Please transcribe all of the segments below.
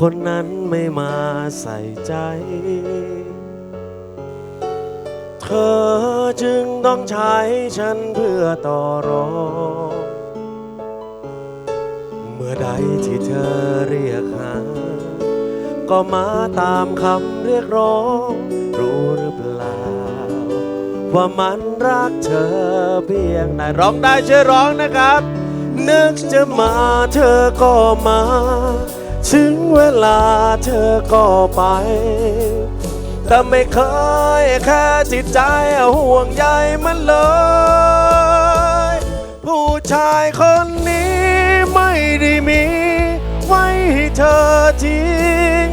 คนนั้นไม่มาใส่ใจ เธอจึงต้องใช้ฉันเพื่อต่อรองเมื่อใดที่เธอเรียกหา ก็มาตามคำเรียกร้อง รู้หรือเปล่า ว่ามันรักเธอเพียงไหนร้องได้ช่วยร้องนะครับ นึกจะมาเธอก็มา ถึงเวลาเธอก็ไป แต่ไม่เคยแค่จิตใจห่วงใยมันเลย ผู้ชายคนนี้ไม่ได้มี ไว้ให้เธอทิ้ง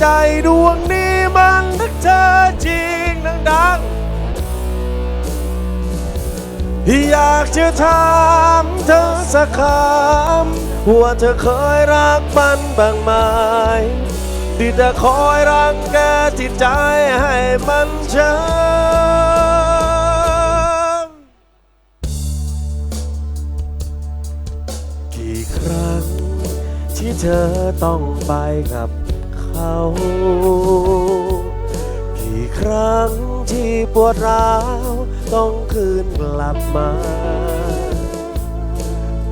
ใจดวงนี้มันรักเธอจริงดังๆอยากจะถามเธอสักคำ ว่าเธอเคยรักมันบ้างไหมที่จะคอยรังแกจิตใจให้มันช้ำกี่ครั้งที่เธอต้องไปกับเขา กี่ครั้งที่ปวดร้าวต้องคืนกลับมา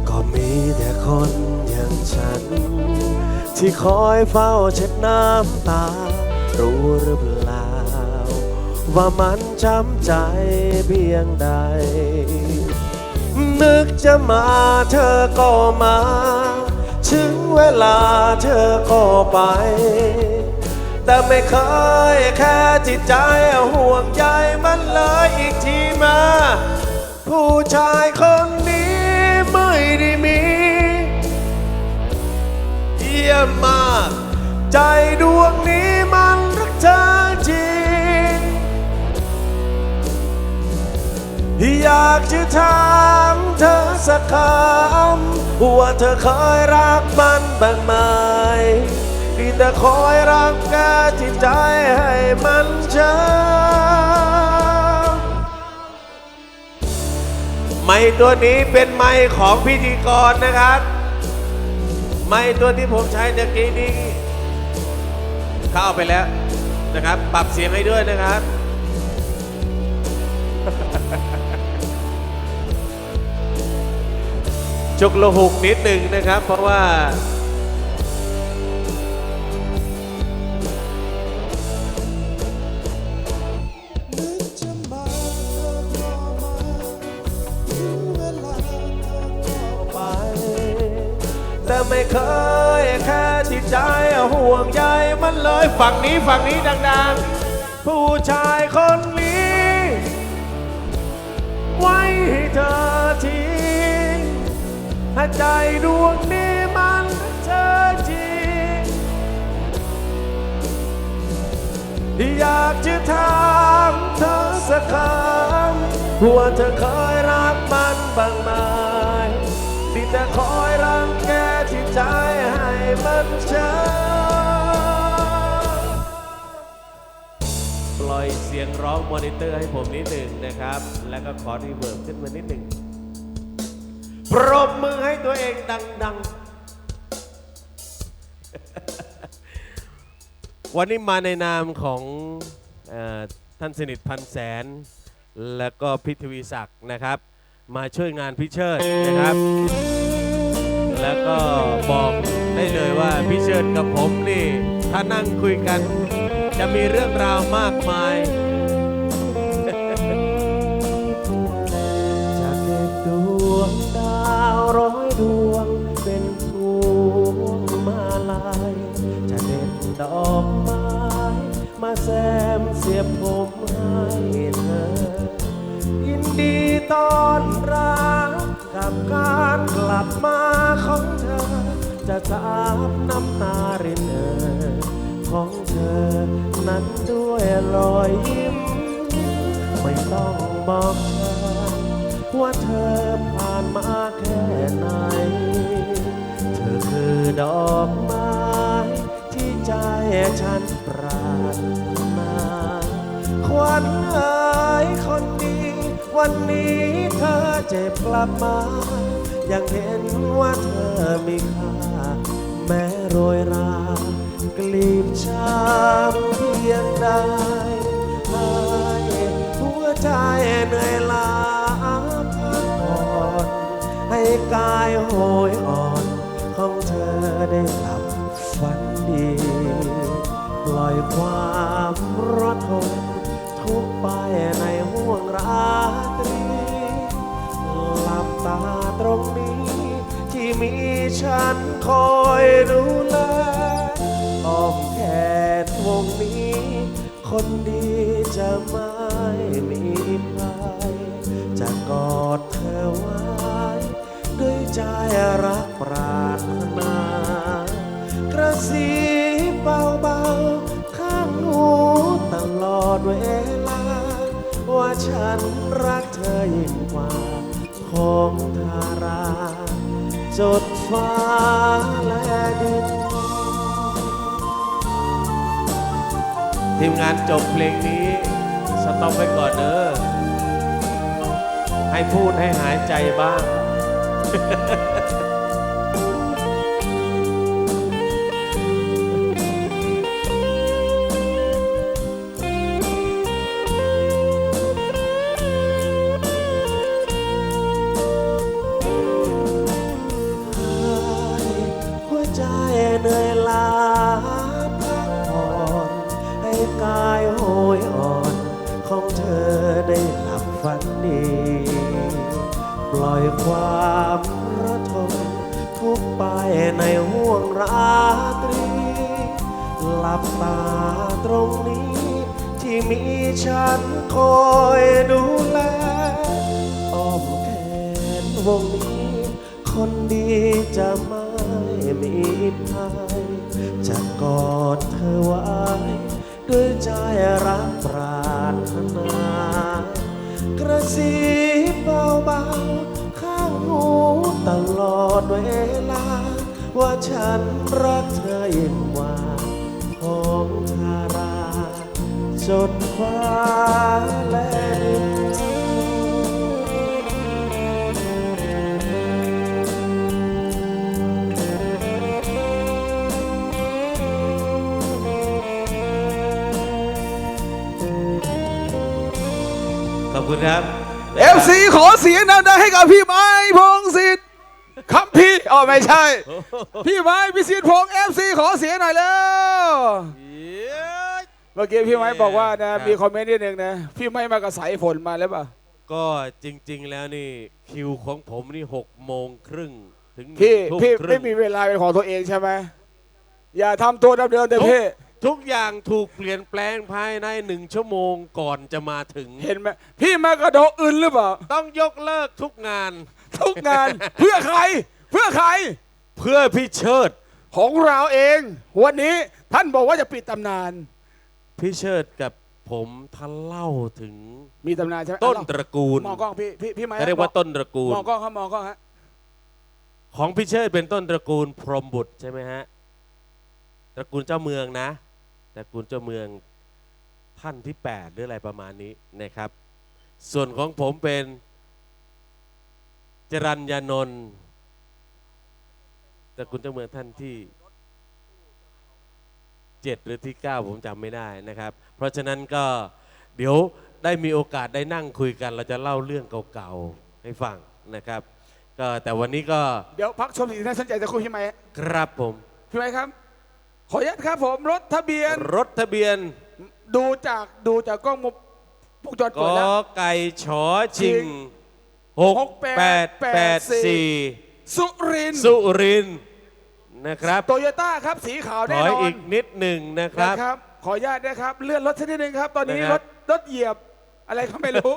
ก็มีแต่คน ฉัน ที่คอยเฝ้าเช็ดน้ำตา รู้หรือเปล่า ว่ามันช้ำใจเพียงใด นึกจะมาเธอก็มา ถึงเวลาเธอก็ไป แต่ไม่เคยแค่จิตใจห่วงใยมันเลยอีกทีมา ผู้ชายคน ยี่ยมมาก ใจดวงนี้มันรักเธอจริง อยากจะถามเธอสักคำว่าเธอเคยรักมันบ้างไหมที่แต่คอยรักแกจิตใจให้มันช้ำไม้ตัวนี้เป็นไม้ของพิธีกรนะครับ ไม่ตัวที่ผมใช้ตะกี้นี้เข้าไปแล้วนะครับ ปรับเสียงให้ด้วยนะครับ จุกโลหุกนิดหนึ่งนะครับ เพราะว่า ไม่เคยแค่จิตใจห่วงใยมันเลยฝั่งนี้ฝั่งนี้ดังๆ ผู้ชายคนนี้ ไว้ให้เธอทิ้งให้ใจดวงนี้มันเธอจริงอยากจะถามเธอสักคำว่าเธอเคยรักมันบ้างไหมที่แต่คอยรังแก ใจให้มันช้ำปล่อยเสียงร้องมอนิเตอร์ให้ผมนิดหนึ่งนะครับ แล้วก็ขอรีเวิร์บขึ้นมานิดหนึ่งปรบมือให้ตัวเองดัง ๆ วันนี้มาในนามของอท่านสนิทพันแสน และก็พิทวีศักดิ์นะครับ มาช่วยงานพี่เชิดนะครับ แล้วก็บอกได้เลยว่าพี่เชิดกับผมนี่ ถ้านั่งคุยกัน จะมีเรื่องราวมากมายจะเก็บดวงดาวร้อยดวงเป็นพวงมาลายจะเด็ดดอกไม้มาแซมเสียบผมให้เธอยินดีต้อนรับ กับการกลับมาของเธอ จะสาบน้ำตารินเออของเธอ นั้นด้วยรอยยิ้ม ไม่ต้องบอกเธอ ว่าเธอผ่านมาแค่ไหน เธอคือดอกไม้ที่ใจฉันปรารถนา ควันเอ๋ยคนดี วันนี้ เธอเจ็บกลับมา ยังเห็นว่าเธอมีค่า แม้โรยรากลีบชามเพียงใดให้หัวใจเหนื่อยล้าพักผ่อนให้กายโหยอ่อน ของเธอได้หลับฝันดี ปล่อยความระทมทุกไป คอยดูแลอ้อมแขนวงนี้ คนดีจะไม่มีภัยจะกอดเธอไว้ ด้วยใจรักปรารถนากระซิบเบาๆ ข้างหูตลอดเวลา ว่าฉันรักเธอยิ่งกว่าของทารา จดฟ้าและดินทีมงานจบเพลงนี้ สต็อปไว้ก่อนเด้อให้พูดให้หายใจบ้าง มีภัยจะกอดเธอไว้ ด้วยใจรักปรารถนา กระซิบเบาๆ ข้างหูตลอดเวลา ว่าฉันรักเธอยิ่งกว่าของทารา จดฟ้าและ คุณครับเอฟซีขอเสียงดังๆให้กับพี่ไม้พงศิษฐ์คำพี่อ๋อไม่ใช่ พี่ไม้พิสิทธิ์พงศ์เอฟซีขอเสียงหน่อยแล้วเมื่อกี้พี่ไม้บอกว่านะครับมีคอมเมนต์นิดนึงนะพี่ไม้มากับสายฝนมาแล้วป่ะก็จริง ๆ แล้วนี่คิวของผมนี่หกโมงครึ่งถึงพี่ทุ่พี่ครึ่ไม่งมีเวลาเป็นของตัวเองใช่ไหมอย่าทำตัวดำเนินแต่พี่ ทุกอย่างถูกเปลี่ยนแปลงภายในหนึ่งชั่วโมงก่อนจะมาถึง เห็นไหมพี่มากระโดดอื่นหรือเปล่า ต้องยกเลิกทุกงาน ทุกงาน เพื่อใคร เพื่อใคร เพื่อพี่เชิดของเราเอง วันนี้ท่านบอกว่าจะปิดตำนาน พี่เชิดกับผมท่านเล่าถึงมีตำนานใช่ไหมต้นอะตระกูลมองกล้องพี่พี่พี่ไม้เขาเรียกว่าต้นตระกูลมองกล้องครับมองกล้องฮะของพี่เชิดเป็นต้นตระกูลพรหมบุตรใช่ไหมฮะตระกูลเจ้าเมืองนะ ตระกูลเจ้าเมืองท่านที่ 8 หรืออะไรประมาณนี้นะครับ ส่วนของผมเป็น จรัญญานนท์ตระกูลเจ้าเมืองท่านที่ 7 หรือที่ 9 ผมจำไม่ได้นะครับ เพราะฉะนั้นก็เดี๋ยวได้มีโอกาสได้นั่งคุยกัน เราจะเล่าเรื่องเก่าๆให้ฟังนะครับ ก็แต่วันนี้ก็เดี๋ยวพักชมสิ่งที่น่าสนใจจะคุยพี่ไม้ครับผม พี่ไม้ครับ ขออนุญาตครับผมรถทะเบียน รถทะเบียนดูจากดูจากกล้องมุมวงจรกปิดแล้ว ไก่ชอชิงหกแปดแปดสี่สุรินทร์สุรินทร์นะครับโตโยต้าครับสีขาวถแน่อยนอนอีกนิดหนึ่งนะครับ นะครับ ขออนุญาตนะครับ เลื่อนรถสักนิดนึงครับ ตอนนี้นะครรับ ถรถเหยียบอะไรก็ไม่รู้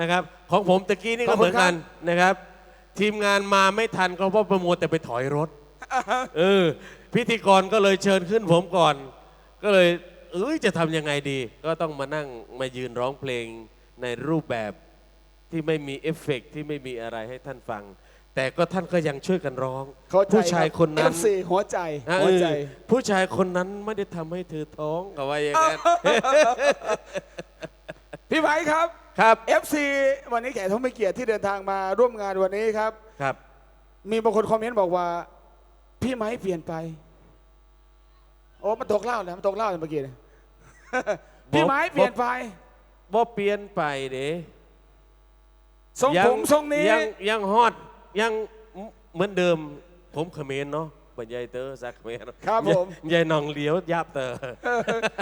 นะครับ ของผมตะกี้นี่ขก็อบเหคุมืณอนกันนะครับ ทีมงานมาไม่ทันก็เพราะประมวลแต่ไปถอยรถ เออ พิธีกรก็เลยเชิญขึ้นผมก่อน ก็เลยเอ้ยจะทำยังไงดี ก็ต้องมานั่งมายืนร้องเพลงในรูปแบบที่ไม่มีเอฟเฟกต์ที่ไม่มีอะไรให้ท่านฟัง แต่ก็ท่านก็ยังช่วยกันร้อง เข้าใจผู้ชายคนนั้นเอฟซีหัวใจอะหัวใจ เออผู้ชายคนนั้นไม่ได้ทำให้เธอท้องกับว่าอย่างนั้นพี่ไม้ครับ ครับ FC วันนี้แขกทุกไม่เกียรติที่เดินทางมาร่วมงานวันนี้ครับ ครับ มีบางคนคอมเมนต์บอกว่า พี่ไม้เปลี่ยนไป โอ้มันตกเหล่าแล้วมันตกเหล่าเลยเมื่อกี้เนี่ย พี่ไม้เปลี่ยนไปบ่เปลี่ยนไปเด้ทรงยัผมทรงนี้ ยังยังฮอดยังเหมือนเดิม ผมเขมรเนาะบ่ยายเตอสักเขมรครับผมยายนองเลี้ยวยับเตอเออ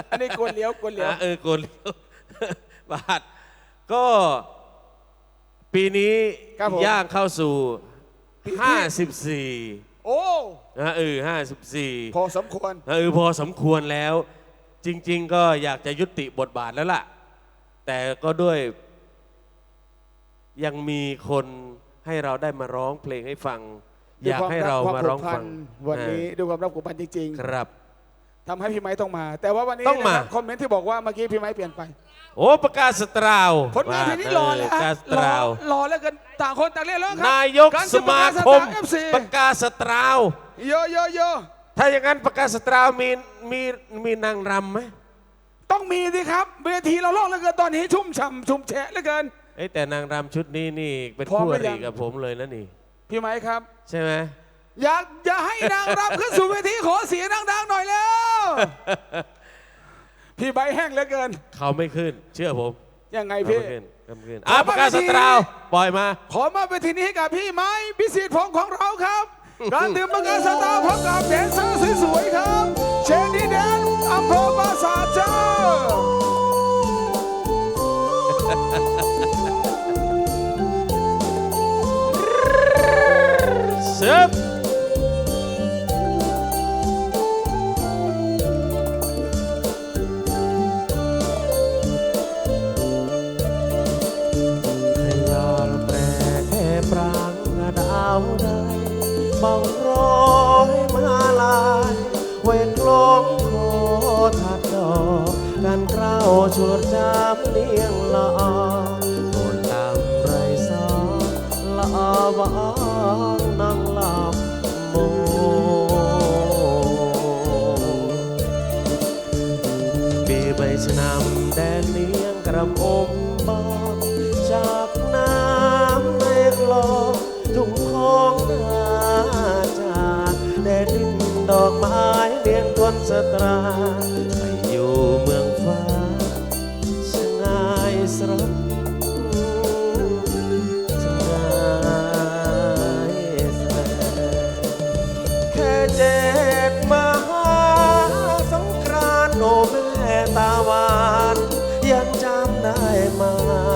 อันนี้กวนเลี้ยวกวนเลี้ยวอะเออโกนเลี้ยวบาทก็ปีนี้ครับผมย่างเข้าสู่ปีที่54 โอ้นะเออ54พอสมควร เออพอสมควรแล้ว จริง ๆ ก็อยากจะยุติบทบาทแล้วล่ะ แต่ก็ด้วย ยังมีคนให้เราได้มาร้องเพลงให้ฟังอยากให้เรามาร้องฟังวันนี้ด้วยความรักผูกพันจริงเออครับ ๆทำให้พี่ไม้ต้องมา แต่ว่าวันนี้ต้องมา นะครับคอมเมนต์ที่บอกว่าเมื่อกี้พี่ไม้เปลี่ยนไป โอ้ประกาศสตราวผลงานเพลงนี้รอเลยประฮะกาศสตรอราวรอแล้วกันต่างคนต่างเล่นแล้วครับนายกรสจะประมากศคมเอฟซีประกาศสตราว โยโยโยถ้าอย่างนั้นประกาศสตราวมีมีมีนางรำไหมต้องมีสิครับ เวทีเราโล่งเหลือเกินตอนนี้ชุ่มฉ่ำชุ่มแฉะเหลือเกิน เอ้ยแต่นางรำชุดนี้นี่เป็นพร้อมคู่หอรือยัริงกับผมเลยนะนี่ พี่ไม้ครับ ใช่ไหมอยากอย่าให้นางรำขึ้นสู่เวทีขอเสียงดังๆหน่อยแล้ว พี่ใบแห้งเหลือเกิน เขาไม่ขึ้น เชื่อผมยังไงเขาพี่ ไม่ขึ้นเขาไม่ขึ้นอะประกาศสตราวปล่อยมา ขอมาเวทีนี้ให้กับพี่ไม้พิสิทธิ์พงษ์ของเราครับการดื่มประกาศสตาร์พบกับแดนเซอร์สวยๆครับ เชนดีแดนอำเภอปราสาทเจ้า เสิร์ฟาวได้บังร้อยมาลายเวทลงโคทัดดอกการเกล้าชวดจา ราไปอยู่เมืองฟ้าชะงายสรดชะงายแสดแค่เจ็ดมหาสงกรานโอแม่ตาหวาน ยังจำได้มลิ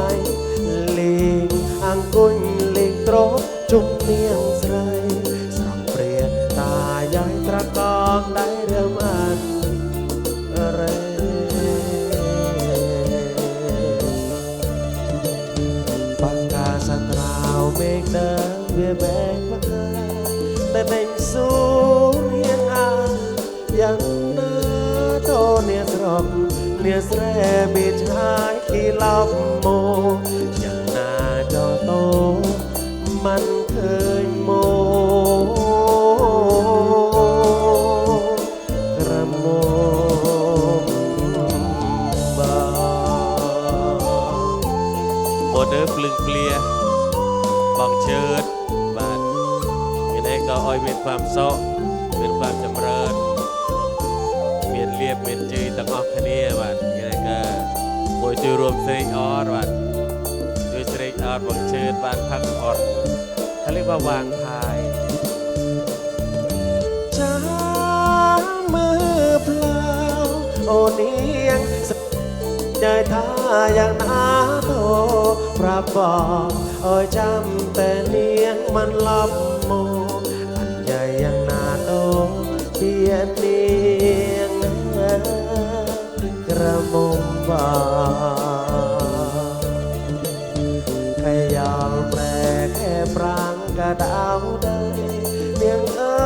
ขีลับโมยังนาจอโต มันเคยโมกระโมบาโมเดอร์ปลึงเปลียบังเชิดบาทยังไงก็อ้อยเป็นความโซะเป็นความจำเริญเมียนเรียบเมียนจืยตั้งออกคเนียบาทยังไงก็ มวยจุยรวมสิริออดบาทจุยสิริออดบังเชิดบานพักผ่อนเขาเรียกว่าวางพายช้ามือเปล่าโอเนียงสใจท่าอย่างนาโตพระบอกโอ้ยจำแต่เนียงมันลับ វាខយ៉ាលប្រែខែប្រាំងកដៅដីនាងអើ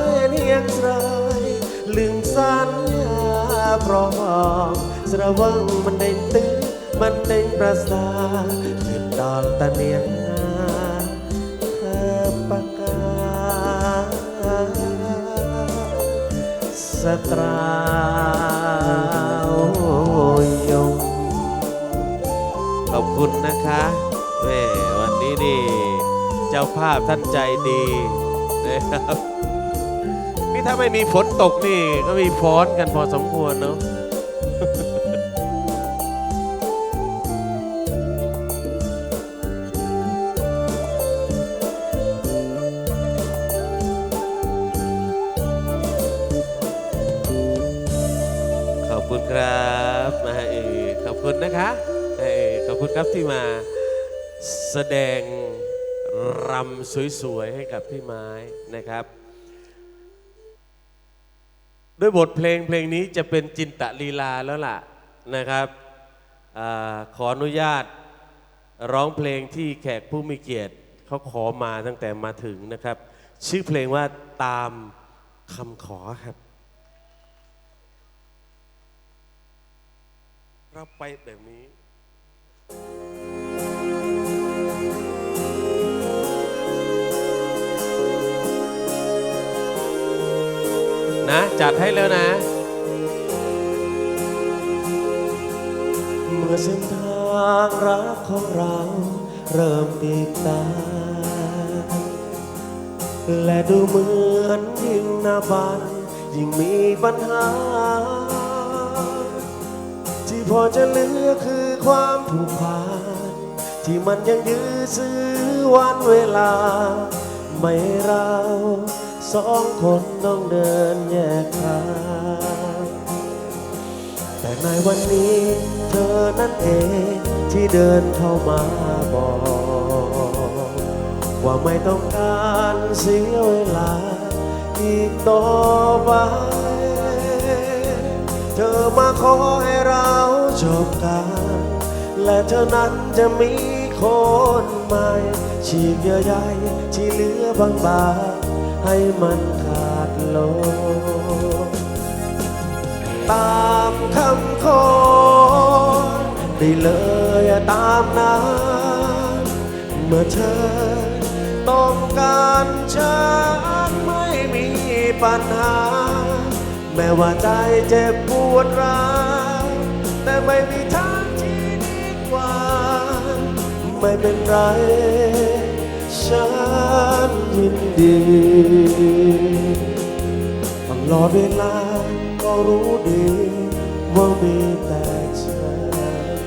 យនាងស្រីលឹងសានប្រងស្រវឹងមិនដេញទិមិនដេញប្រសាជិតដល់តានាងបកាសត្រា คุณนะคะแม่วันนี้นี่เจ้าภาพท่านใจดีนะครับถ้าไม่มีฝนตกนี่ก็มีฟ้อนกันพอสมควรเนาะขอบคุณครับมาเออขอบคุณนะคะ เออขอบคุณครับที่มาแสดงรำสวยๆให้กับพี่ไม้นะครับ ด้วยบทเพลงเพลงนี้จะเป็นจินตลีลาแล้วล่ะนะครับอขออนุญาตร้องเพลงที่แขกผู้มีเกียรติเขาขอมาตั้งแต่มาถึงนะครับ ชื่อเพลงว่าตามคำขอครับ เราไปแบบนี้ นะ จัดให้แล้วนะ เมื่อเส้นทางรักของเราเริ่มตีบตา และดูเหมือนยิ่งหน้าบานยิ่งมีปัญหา ที่พอจะเหลือคือ ความผูกพันที่มันยังยื้อซื้อวันเวลา ไม่เราสองคนต้องเดินแยกทางแต่ในวันนี้เธอนั่นเองที่เดินเข้ามาบอก ว่าไม่ต้องการเสียเวลาอีกต่อไปเธอมาขอให้เราจบกัน และเธอนั้นจะมีคนใหม่ฉีกเยื่อใยที่เหลือบางๆให้มันขาดลงตามคำขอได้เลยตามนั้นเมื่อเธอต้องการฉันไม่มีปัญหา แม้ว่าใจเจ็บปวดร้าวแต่ไม่มี ไม่เป็นไร ฉันยินดีตลอดเวลาก็รู้ดีว่ามีแต่ฉัน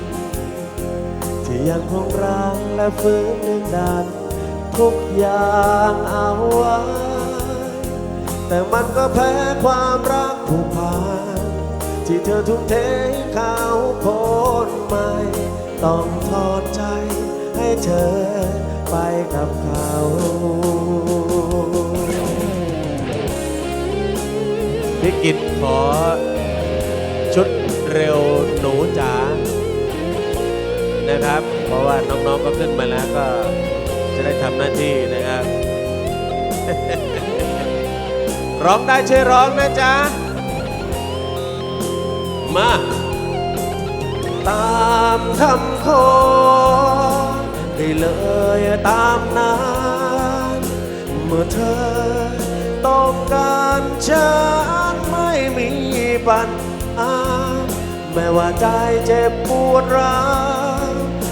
ที่ยังคงรักและฟื้นดึงดันทุกอย่างเอาไว้แต่มันก็แพ้ความรักผูกพันที่เธอทุ่มเทให้เขาคนใหม่ ต้องทอดใจ เธอไปกับเขาพิกิตขอ ชุดเร็วหนูจ๋านะครับ เพราะว่าน้องๆก็ขึ้นมาแล้วก็จะได้ทำหน้าที่นะครับ ร้องได้ช่วยร้องนะจ๊ะ มา ตามคำขอ ได้เลยตามนั้นเมื่อเธอต้องการฉันไม่มีปัญหาแม้ว่าใจเจ็บปวดร้าว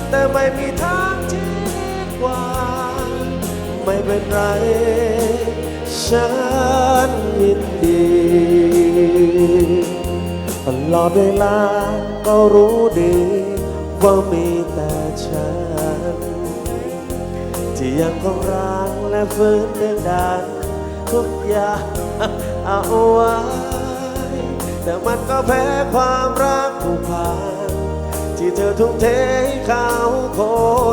แต่ไม่มีทางที่ดีกว่า ไม่เป็นไร ฉันยินดีตลอดเวลาก็รู้ดีว่ามีแต่ ยังคงรักและฟื้นเรื่องดานทุกอย่างเอาไว้ แต่มันก็แพ้ความรักผูกพันที่เธอทุ่มเทให้เขาค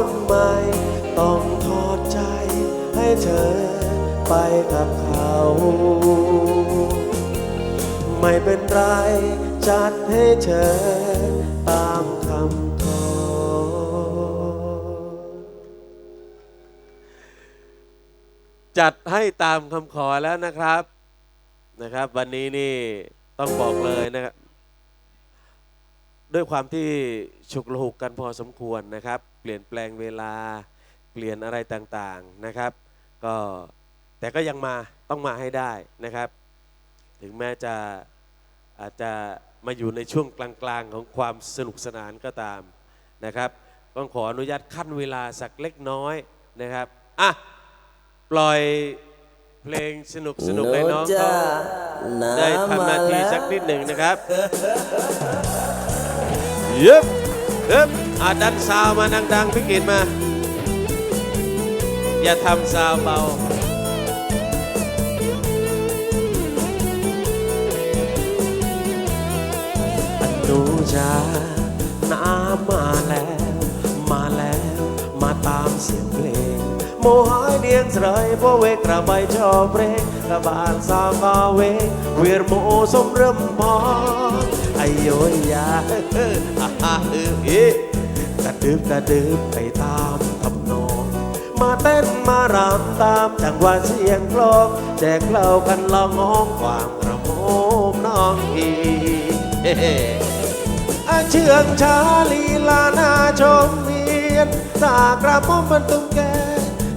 นใหม่ ต้องทอดใจให้เธอไปกับเขา ไม่เป็นไรจัดให้เธอ จัดให้ตามคำขอแล้วนะครับนะครับ วันนี้นี่ต้องบอกเลยนะครับ ด้วยความที่ฉุกละหุกกันพอสมควรนะครับ เปลี่ยนแปลงเวลาเปลี่ยนอะไรต่างๆนะครับ ก็แต่ก็ยังมาต้องมาให้ได้นะครับ ถึงแม้จะอาจจะมาอยู่ในช่วงกลางๆของความสนุกสนานก็ตามนะครับต้องขออนุญาตขั้นเวลาสักเล็กน้อยนะครับอะ ปล่อยเพลงสนุกสนุกให้น้องเขาจ้าได้น้ำทำหมาน้าที่แล้วสักนิดหนึ่งนะครับเย็บเย็บอาดันซาวมาดังๆพี่กิตมา อย่าทำซาวเบาอนุชาน้ำมาแล้ว มาแล้ว มาตามเสียงเพลงโมหายเดียงสรายพวเวกกระียงใบชอบเพลงกระบาลสาวกาเวงเวียนโมสมเริ่มพอไอโยยยาเออเอออ่าอ่าเออเอ๊ะกระดึบกระดึบไปตามทำนองมาเต้นมารำตามจังหวะเสียงกลองแจกเหล่ากันละงองความกระโมงน้องอีเฮ้เฮ้อาเชื่องชาลีลานาชมเวียนตากระมอมมันตุ้งแก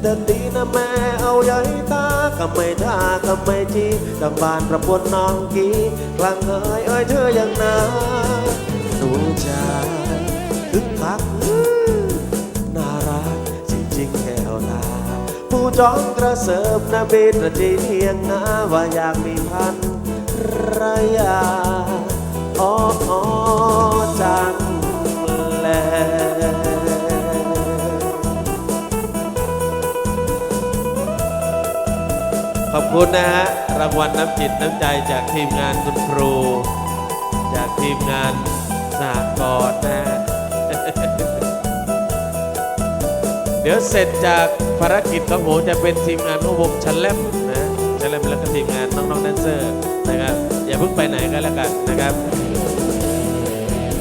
เดินตีนะแม่เอาใหญ่ตาก็ไม่ท่าก็ไม่จีจังบานประปวนน้องกีกลางเอ้ยเอ้ยเธออยังนาหนูจ๋าคึกคักน่ารักจริงๆแก้วตาผู้จองกระเสิบนะเบตระจีเทียงนาว่าอยากมีพันรยาอ๋ออ๋อจังแล ขอบคุณนะฮะ รางวัลน้ำจิตน้ำใจจากทีมงานคุณครู จากทีมงานสหกรณ์นะเดี๋ยวเสร็จจากภารกิจของผมจะเป็นทีมงานของวงชันแลมนะชั้นแลมแล้วก็ทีมงานน้องๆแดนเซอร์นะครับอย่าเพิ่งไปไหนกันแล้วกันนะครับ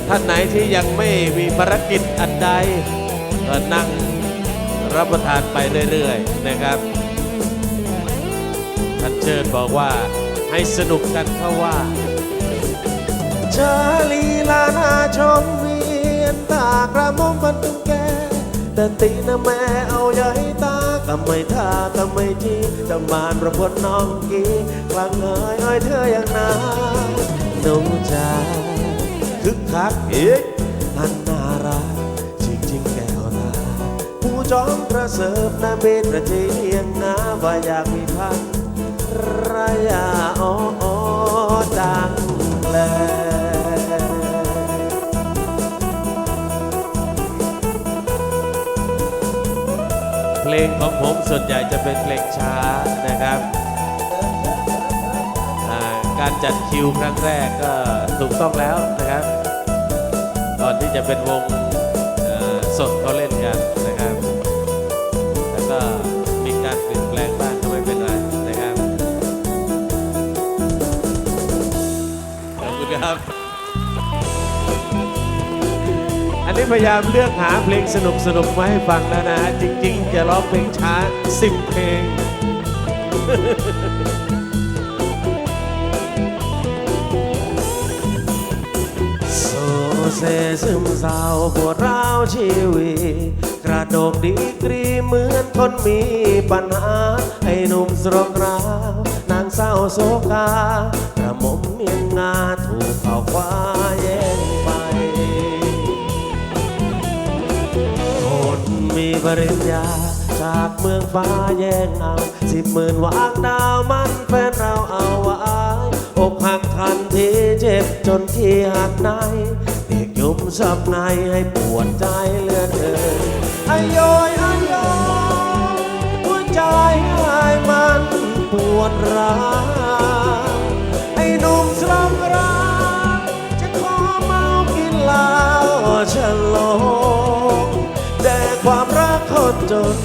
ท่านไหนที่ยังไม่มีภารกิจอันใดก็นั่งรับประทานไปเรื่อยๆนะครับ ท่านเชิญบอกว่าให้สนุกกันเพราะว่าชาลีลานาชมเวียนตากระมมมันตุ้งแกแต่ตีนะแม่เอาใหญ่ตาก็ไม่ท่าก็ไม่จีจังบานประพนน้องกีกลางเอ้ยอ้ยเธออย่างนาหนูจ๋าคึกคักอ๊ะอันน่ารักจริงๆแก้วตาผู้จอมกระเสิบนะเบตระเจียงนาว่าอยากมีพัน รยาอ๋อจังเลเพลงของผมส่วนใหญ่จะเป็นเพลงช้านะครับ การจัดคิวครั้งแรกก็ถูกต้องแล้วนะครับ ก่อนที่จะเป็นวงสดเขาเล่นกัน นนี้พยายามเลือกหาเพลงสนุกสนุกมาให้ฟังแล้วนะจริง ๆ จะร้องเพลงช้า10เพลง โซเซซึมเศร้าปวดร้าวชีวิตกระโดกดีกรีเหมือนคนมีปัญหาไอ้หนุ่มสรกราว นางเศร้าโศกา กระหมมเมียงงาถู ปริญญา จากเมืองฟ้าแย่งเอาสิบหมื่นวางดาวมันแฟนเราเอาไว้อกหักทันทีเจ็บจนที่หักในเด็กยุมสับไงให้ปวดใจเลือเกินอายอยอายอยหัวใจหายมันปวดร้าวไอ้หนุ่มสลองรักจะขอเมากินเหล้าฉลอง รักคนจน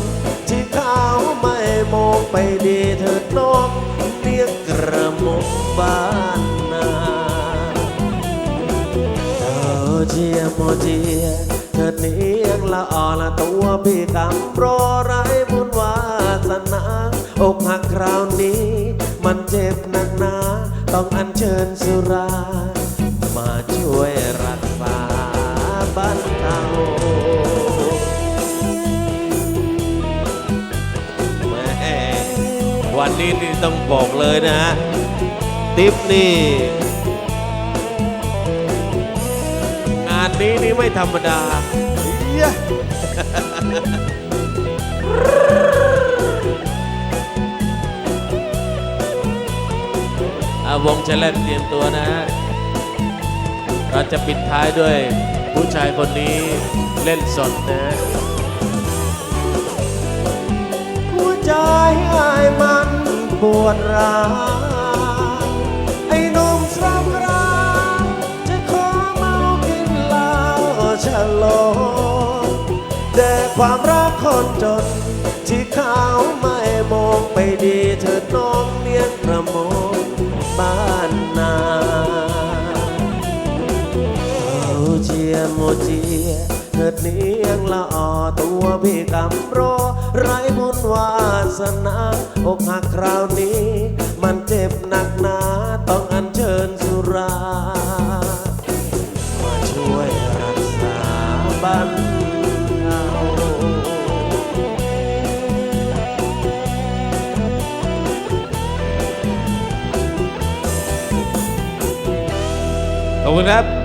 ที่เขาไม่มองไปดีเถิดน้องเรียกกระมกบ้านนาเออเจียโมเจียเถิดเนียงละอ่อนละตัวพี่กำรอไรบุญวาสนาอกหักคราวนี้ มันเจ็บหนักหนา ต้องอัญเชิญสุรา มาช่วย นนี้นี่ต้องบอกเลยนะฮะทิปนี่ งานนี้นี่ไม่ธรรมดาเหี้ยวงเชลเลนเตรียมตัวนะฮะเราจะปิดท้ายด้วยผู้ชายคนนี้เล่นสดนะฮะ ปวดร้าวไอ้หนุ่มสาวกราวจะขอเมากินเหล้าฉลองแต่ความรักคนจน ที่เขาไม่มองไปดีเธอน้องเนียนประมงบ้า นียงละอ่อตัวพี่กำโรไร้บุญวาสนาอกหักคราวนี้ มันเจ็บหนักหนาต้องอัญเชิญสุรามาช่วยรักษาบันเอาขอบคุณครับ